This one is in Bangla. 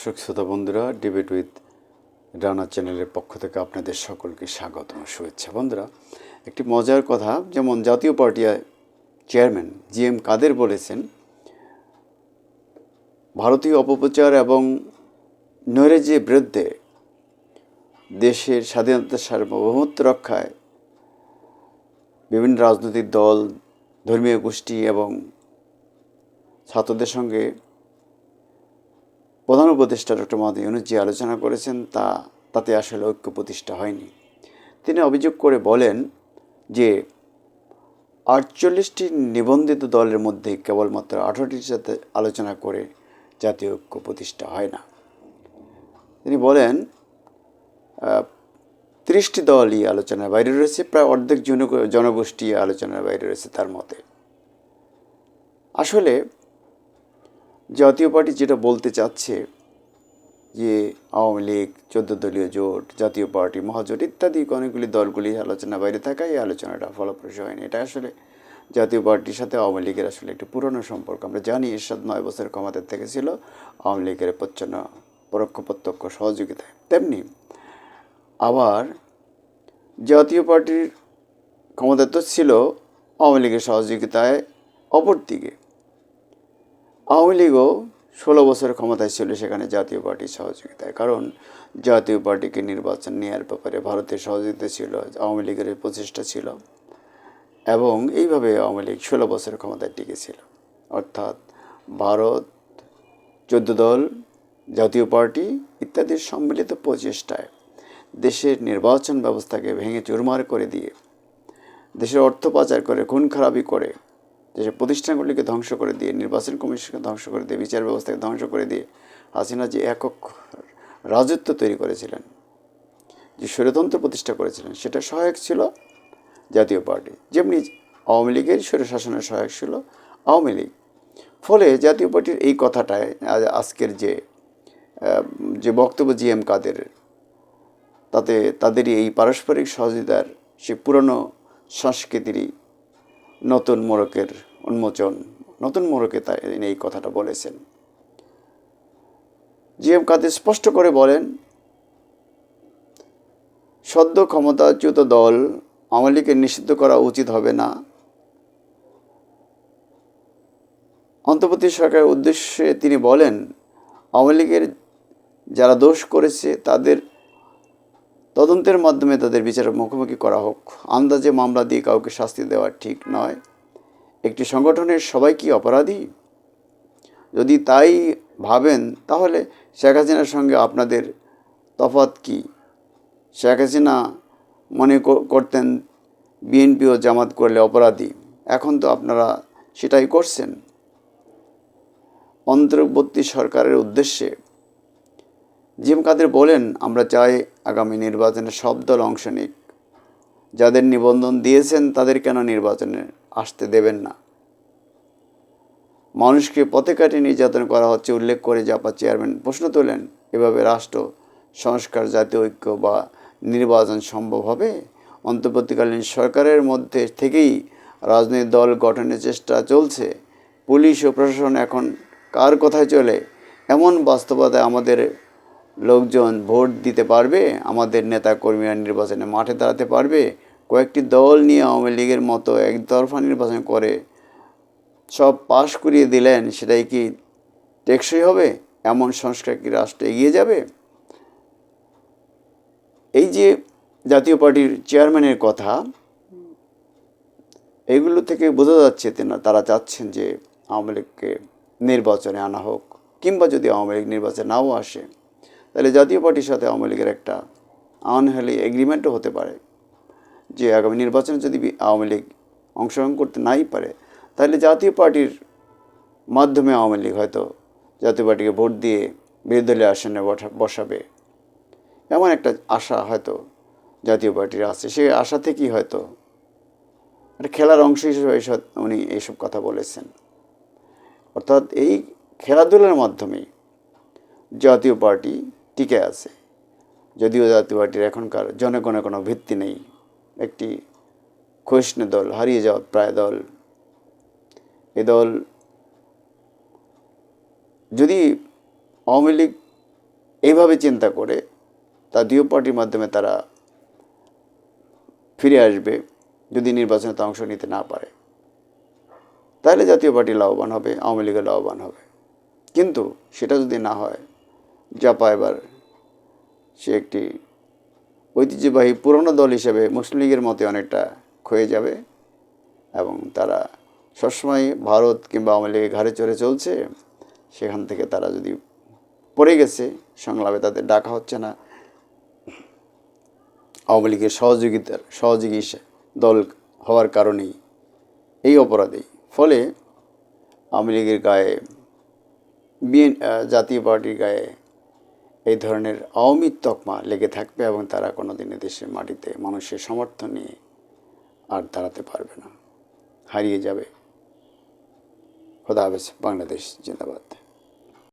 দর্শক, শ্রোতা বন্ধুরা ডিবেট উইথ রানা চ্যানেলের পক্ষ থেকে আপনাদের সকলকে স্বাগত শুভেচ্ছা। বন্ধুরা, একটি মজার কথা, যেমন Jatiya Party chairman G M Quader বলেছেন, ভারতীয় অপপ্রচার এবং নৈরাজ্যের বিরুদ্ধে দেশের স্বাধীনতা সার্বভৌমত্ব রক্ষায় বিভিন্ন রাজনৈতিক দল, ধর্মীয় গোষ্ঠী এবং ছাত্রদের সঙ্গে প্রধান উপদেষ্টা ডক্টর মোহাম্মদ ইউনুস যে আলোচনা করেছেন তা, তাতে আসলে ঐক্য প্রতিষ্ঠা হয়নি। তিনি অভিযোগ করে বলেন যে আটচল্লিশটি নিবন্ধিত দলের মধ্যে কেবলমাত্র আঠারোটির সাথে আলোচনা করে জাতীয় ঐক্য প্রতিষ্ঠা হয় না। তিনি বলেন ত্রিশটি দলই আলোচনার বাইরে রয়েছে, প্রায় অর্ধেক জন জনগোষ্ঠী আলোচনার বাইরে রয়েছে তার মতে। আসলে জাতীয় পার্টি যেটা বলতে চাচ্ছে যে আওয়ামী লীগ, চোদ্দ দলীয় জোট, জাতীয় পার্টি, মহাজোট ইত্যাদি অনেকগুলি দলগুলি আলোচনা বাইরে থাকায় এই আলোচনাটা ফলপ্রসূ হয়নি। এটা আসলে জাতীয় পার্টির সাথে আওয়ামী লীগের আসলে একটি পুরনো সম্পর্ক। আমরা জানি এরশাদ নয় বছর ক্ষমতার থেকে ছিল আওয়ামী লীগের প্রচ্ছন্ন পরোক্ষ প্রত্যক্ষ সহযোগিতায়। তেমনি আবার জাতীয় পার্টির ক্ষমতা তো ছিল আওয়ামী লীগের সহযোগিতায় অপর দিকে আওয়ামী লীগও ষোলো বছর ক্ষমতায় ছিল সেখানে জাতীয় পার্টির সহযোগিতায়। কারণ জাতীয় পার্টিকে নির্বাচন নেওয়ার ব্যাপারে ভারতের সহযোগিতা ছিল, আওয়ামী লীগের প্রচেষ্টা ছিল এবং এইভাবে আওয়ামী লীগ ষোলো বছর ক্ষমতায় টিকেছিল অর্থাৎ ভারত, চোদ্দ দল, জাতীয় পার্টি ইত্যাদির সম্মিলিত প্রচেষ্টায় দেশের নির্বাচন ব্যবস্থাকে ভেঙে চুরমার করে দিয়ে, দেশের অর্থ পাচার করে, খুন খারাপি করে দেশের প্রতিষ্ঠানগুলিকে ধ্বংস করে দিয়ে, নির্বাচন কমিশনকে ধ্বংস করে দিয়ে, বিচার ব্যবস্থাকে ধ্বংস করে দিয়ে হাসিনা যে একক রাজত্ব তৈরি করেছিলেন, যে স্বৈরতন্ত্র প্রতিষ্ঠা করেছিলেন, সেটা সহায়ক ছিল জাতীয় পার্টি। যেমনি আওয়ামী লীগের স্বৈরশাসনের সহায়ক ছিল আওয়ামী লীগ। ফলে জাতীয় পার্টির এই কথাটায় আজকের যে যে বক্তব্য জি এম কাদের, তাতে তাদেরই এই পারস্পরিক সহযোগিতার সে পুরনো সংস্কৃতিরই নতুন মোড়কের উন্মোচন, নতুন মোড়কে তাই এই কথাটা বলেছেন। জি এম কাদের স্পষ্ট করে বলেন, সদ্য ক্ষমতাচ্যুত দল আওয়ামী লীগকে নিষিদ্ধ করা উচিত হবে না। অন্তর্বর্তী সরকারের উদ্দেশ্যে তিনি বলেন, আওয়ামী লীগের যারা দোষ করেছে তাদের তদন্তের মাধ্যমে তাদের বিচারের মুখোমুখি করা হোক। আন্দাজে মামলা দিয়ে কাউকে শাস্তি দেওয়া ঠিক নয়। একটি সংগঠনের সবাই কি অপরাধী? যদি তাই ভাবেন, তাহলে শেখ হাসিনার সঙ্গে আপনাদের তফাত কি? শেখ হাসিনা মনে করতেন, বিএনপি ও জামাত করলে অপরাধী। এখন তো আপনারা সেটাই করছেন। অন্তর্বর্তী সরকারের উদ্দেশ্যে জিম কাদের বলেন, আমরা চাই আগামী নির্বাচনে সব দল অংশ নিক। যাদের নিবন্ধন দিয়েছেন, তাদের কেন নির্বাচনে আসতে দেবেন না? মানুষকে পথে কাটে নির্যাতন করা হচ্ছে, উল্লেখ করে জাপা চেয়ারম্যান প্রশ্ন তোলেন, এভাবে রাষ্ট্র, সংস্কার, জাতীয় ঐক্য বা নির্বাচন সম্ভব হবে? অন্তর্বর্তীকালীন সরকারের মধ্যে থেকেই রাজনৈতিক দল গঠনের চেষ্টা চলছে। পুলিশ ও প্রশাসন এখন কার কথায় চলে? এমন বাস্তবতায় আমাদের লোকজন ভোট দিতে পারবে, আমাদের নেতা কর্মীরা নির্বাচনে মাঠে দাঁড়াতে পারবে, কয়েকটি দল নিয়ে আওয়ামী লীগের মতো একতরফা নির্বাচন করে সব পাশ করিয়ে দিলেন, সেটাই কি টেকসই হবে? এমন সংস্কার কি রাষ্ট্র এগিয়ে যাবে? এই যে জাতীয় পার্টির চেয়ারম্যানের কথা, এগুলো থেকে বোঝা যাচ্ছে তারা চাচ্ছেন যে আওয়ামী লীগকে নির্বাচনে আনা হোক, কিংবা যদি আওয়ামী লীগ নির্বাচনে নাও আসে। তাহলে জাতীয় পার্টির সাথে আওয়ামী লীগের একটা আনহেলি এগ্রিমেন্টও হতে পারে যে আগামী নির্বাচনে যদি আওয়ামী লীগ অংশগ্রহণ করতে নাই পারে, তাহলে জাতীয় পার্টির মাধ্যমে আওয়ামী লীগ হয়তো জাতীয় পার্টিকে ভোট দিয়ে বিরোধী আসনে বসাবে। এমন একটা আশা হয়তো জাতীয় পার্টির আছে। সেই আশা থেকেই হয়তো? একটা খেলার অংশ হিসেবে এইসব উনি এইসব কথা বলেছেন। অর্থাৎ এই খেলাধুলার মাধ্যমেই জাতীয় পার্টি টিকে আছে। যদিও জাতীয় পার্টির এখনকার জনগণের কোনো ভিত্তি নেই। একটি ক্ষয়িষ্ণু দল, হারিয়ে যাওয়া প্রায় দল। এ দল যদি আওয়ামী লীগ এইভাবে চিন্তা করে, তা জাতীয় পার্টির মাধ্যমে তারা ফিরে আসবে যদি নির্বাচনে তা অংশ নিতে না পারে। তাহলে জাতীয় পার্টি লাভবান হবে, আওয়ামী লীগের লাভবান হবে। কিন্তু সেটা যদি না হয়, জাপা এবার সে একটি ঐতিহ্যবাহী পুরনো দল হিসেবে মুসলিম লীগের মতে অনেকটা ক্ষয়ে যাবে এবং তারা সবসময় ভারত কিংবা আওয়ামী লীগের ঘাড়ে চড়ে চলছে, সেখান থেকে তারা যদি পড়ে গেছে, সংলাপে তাদের ডাকা হচ্ছে না। আওয়ামী লীগের সহযোগিতার, সহযোগী দল হওয়ার কারণেই এই অপরাধেই। ফলে আওয়ামী লীগের গায়ে বিএন জাতীয় পার্টির গায়ে এই ধরনের আওয়ামী তকমা লেগে থাকবে এবং তারা কোনো দিন দেশের মাটিতে মানুষের সমর্থন নিয়ে আর দাঁড়াতে পারবে না। হারিয়ে যাবে। খোদা হাফেজ, বাংলাদেশ জিন্দাবাদ।